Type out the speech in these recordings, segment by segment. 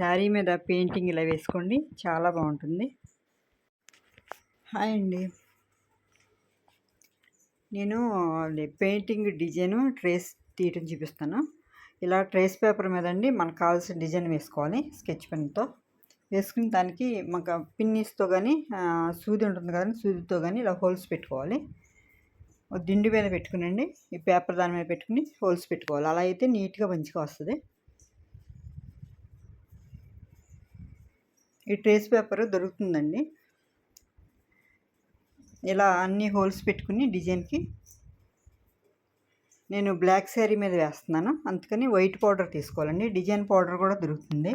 శారీ మీద పెయింటింగ్ ఇలా వేసుకోండి. చాలా బాగుంటుంది. హాయ్ అండి. నేను పెయింటింగ్ డిజైన్ ట్రేస్ తీయటం చూపిస్తాను. ఇలా ట్రేస్ పేపర్ మీద అండి మనకు కావాల్సిన డిజైన్ వేసుకోవాలి స్కెచ్ పెన్తో వేసుకుని దానికి మాకు పిన్నీస్తో కానీ సూది ఉంటుంది కదండి సూదితో కానీ ఇలా హోల్స్ పెట్టుకోవాలి. దిండు మీద పెట్టుకునండి. ఈ పేపర్ దాని మీద పెట్టుకుని హోల్స్ పెట్టుకోవాలి. అలా అయితే నీట్గా మంచిగా వస్తుంది. ఈ ట్రేస్ పేపర్ దొరుకుతుందండి. ఇలా అన్ని హోల్స్ పెట్టుకుని డిజైన్కి నేను బ్లాక్ శారీ మీద వేస్తున్నాను. అందుకని వైట్ పౌడర్ తీసుకోవాలండి. డిజైన్ పౌడర్ కూడా దొరుకుతుంది.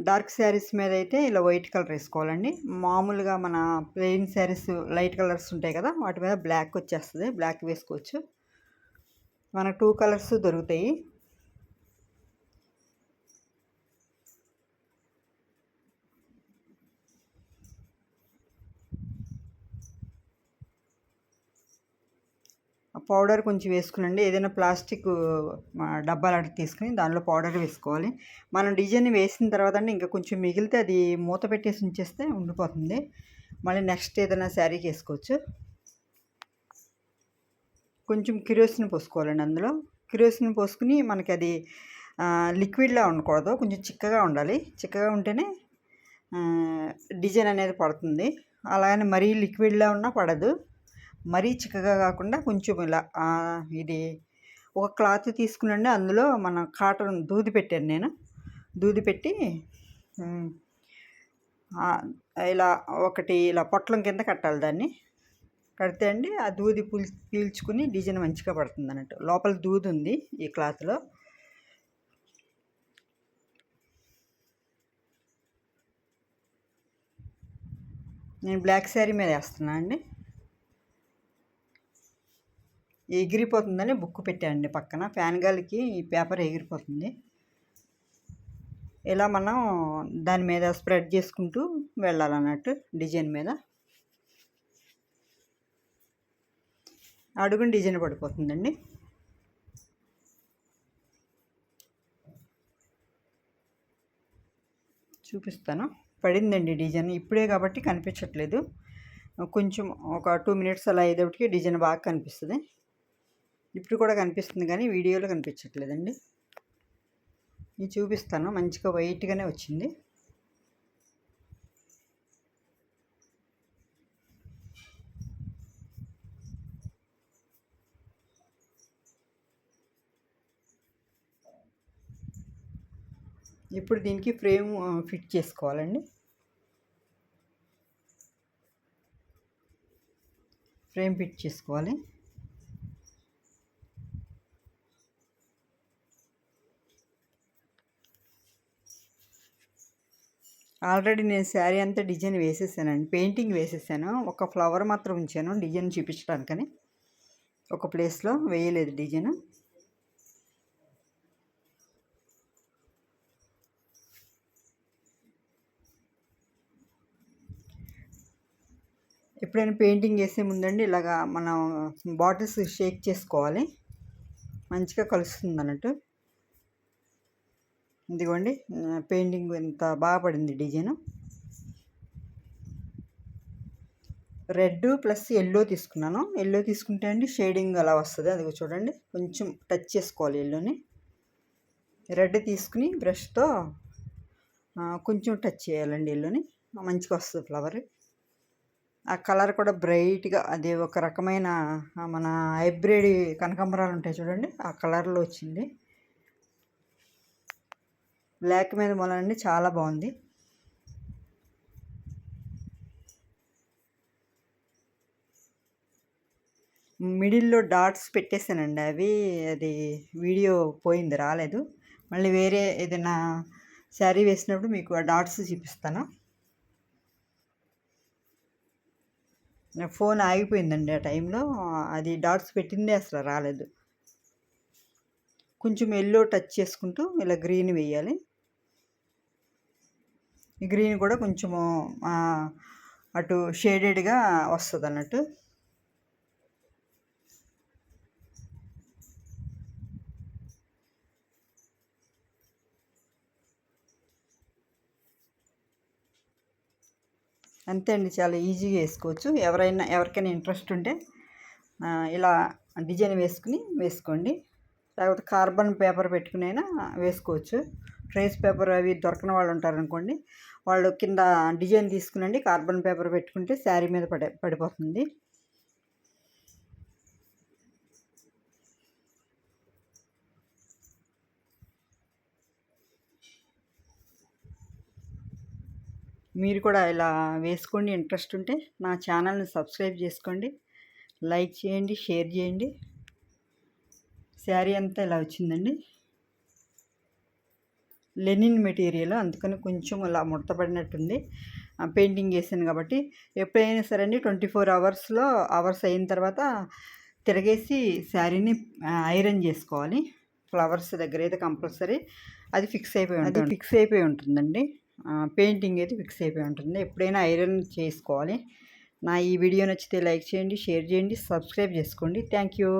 డార్క్ శారీస్ మీద అయితే ఇలా వైట్ కలర్ వేసుకోవాలండి. మామూలుగా మన ప్లెయిన్ శారీస్ లైట్ కలర్స్ ఉంటాయి కదా వాటి మీద బ్లాక్ వచ్చేస్తుంది. బ్లాక్ వేసుకోవచ్చు. మనకు టూ కలర్స్ దొరుకుతాయి. పౌడర్ కొంచెం వేసుకునండి. ఏదైనా ప్లాస్టిక్ డబ్బాలు అడిగి తీసుకుని దానిలో పౌడర్ వేసుకోవాలి. మనం డిజైన్ వేసిన తర్వాత అండి ఇంకా కొంచెం మిగిలితే అది మూత పెట్టేసి ఉంచేస్తే ఉండిపోతుంది. మళ్ళీ నెక్స్ట్ ఏదైనా శారీకి వేసుకోవచ్చు. కొంచెం కిరోసిన్ పోసుకోవాలండి అందులో. కిరోసిన్ పోసుకుని మనకి అది లిక్విడ్లా ఉండకూడదు. కొంచెం చిక్కగా ఉండాలి. చిక్కగా ఉంటేనే డిజైన్ అనేది పడుతుంది. అలాగని మరీ లిక్విడ్లా ఉన్నా పడదు. మరీ చిక్కగా కాకుండా కొంచెం ఇలా ఇది ఒక క్లాత్ తీసుకునండి. అందులో మన కాటన్ దూది పెట్టాను నేను. దూది పెట్టి ఇలా ఒకటి ఇలా పొట్లం కింద కట్టాలి దాన్ని. కడితే అండి ఆ దూది పీల్ పీల్చుకుని డిజైన్ మంచిగా పడుతుంది అన్నట్టు. లోపల దూది ఉంది ఈ క్లాత్లో. నేను బ్లాక్ శారీ మీద వేస్తున్నా అండి ఎగిరిపోతుందని బుక్ పెట్టానండి పక్కన. ఫ్యాన్ గాలికి ఈ పేపర్ ఎగిరిపోతుంది. ఇలా మనం దాని మీద స్ప్రెడ్ చేసుకుంటూ వెళ్ళాలన్నట్టు డిజైన్ మీద. అడుగుని డిజైన్ పడిపోతుందండి. చూపిస్తాను. పడిందండి డిజైన్. ఇప్పుడే కాబట్టి కనిపించట్లేదు. కొంచెం ఒక టూ మినిట్స్ అలా అయ్యేటప్పటికి డిజైన్ బాగా కనిపిస్తుంది. ఇప్పుడు కూడా కనిపిస్తుంది కానీ వీడియోలో కనిపించట్లేదండి. నేను చూపిస్తాను. మంచిగా వైట్గానే వచ్చింది. ఇప్పుడు దీనికి ఫ్రేమ్ ఫిట్ చేసుకోవాలండి. ఫ్రేమ్ ఫిట్ చేసుకోవాలి. ఆల్రెడీ నేను శారీ అంతా డిజైన్ వేసేసానండి. పెయింటింగ్ వేసేసాను. ఒక ఫ్లవర్ మాత్రం ఉంచాను. డిజైన్ చూపించడానికని. ఒక ప్లేస్లో వేయలేదు డిజైన్. ఎప్పుడైనా పెయింటింగ్ వేసే ముందండి ఇలాగా మనం బాటిల్స్ షేక్ చేసుకోవాలి. మంచిగా కలుస్తుంది అన్నట్టు. ఇదిగోండి పెయింటింగ్ ఎంత బాగా పడింది డిజైన్. రెడ్ ప్లస్ ఎల్లో తీసుకున్నాను. ఎల్లో తీసుకుంటే అండి షేడింగ్ అలా వస్తుంది. అది చూడండి కొంచెం టచ్ చేసుకోవాలి ఎల్లోని. రెడ్ తీసుకుని బ్రష్తో కొంచెం టచ్ చేయాలండి ఎల్లోని. మంచిగా వస్తుంది ఫ్లవర్. ఆ కలర్ కూడా బ్రైట్గా అది ఒక రకమైన మన హైబ్రిడ్ కనకాంబరాలు ఉంటాయి చూడండి ఆ కలర్లో వచ్చింది. బ్లాక్ మీద మొలండి చాలా బాగుంది. మిడిల్లో డాట్స్ పెట్టేశానండి అవి అది వీడియో పోయింది రాలేదు. మళ్ళీ వేరే ఏదైనా శారీ వేసినప్పుడు మీకు ఆ డాట్స్ చూపిస్తాను. ఫోన్ ఆగిపోయిందండి ఆ టైంలో అది డాట్స్ పెట్టిందే అసలు రాలేదు. కొంచెం ఎల్లో టచ్ చేసుకుంటూ ఇలా గ్రీన్ వేయాలి. గ్రీన్ కూడా కొంచెము అటు షేడెడ్గా వస్తుంది అన్నట్టు అంతే అండి చాలా ఈజీగా వేసుకోవచ్చు. ఎవరైనా ఎవరికైనా ఇంట్రెస్ట్ ఉంటే ఇలా డిజైన్ వేసుకుని వేసుకోండి. లేకపోతే కార్బన్ పేపర్ పెట్టుకునైనా వేసుకోవచ్చు. ట్రేస్ పేపర్ అవి దొరకని వాళ్ళు ఉంటారనుకోండి వాళ్ళు కింద డిజైన్ తీసుకునండి కార్బన్ పేపర్ పెట్టుకుంటే శారీ మీద పడే పడిపోతుంది. మీరు కూడా ఇలా వేసుకోండి ఇంట్రెస్ట్ ఉంటే నా ఛానల్ని సబ్స్క్రైబ్ చేసుకోండి లైక్ చేయండి షేర్ చేయండి. శారీ అంతా ఇలా వచ్చిందండి. లెనిన్ మెటీరియల్ అందుకని కొంచెం అలా ముడతపడినట్టుంది పెయింటింగ్ వేసాను కాబట్టి ఎప్పుడైనా సరే అండి ట్వంటీ ఫోర్ అవర్స్లో అవర్స్ అయిన తర్వాత తిరగేసి శారీని ఐరన్ చేసుకోవాలి. ఫ్లవర్స్ దగ్గర అయితే కంపల్సరీ. అది ఫిక్స్ అయిపోయి ఉంటుంది. ఫిక్స్ అయిపోయి ఉంటుందండి. పెయింటింగ్ అయితే ఫిక్స్ అయిపోయి ఉంటుంది. ఎప్పుడైనా ఐరన్ చేసుకోవాలి. నా ఈ వీడియో నచ్చితే లైక్ చేయండి షేర్ చేయండి సబ్స్క్రైబ్ చేసుకోండి. Thank you.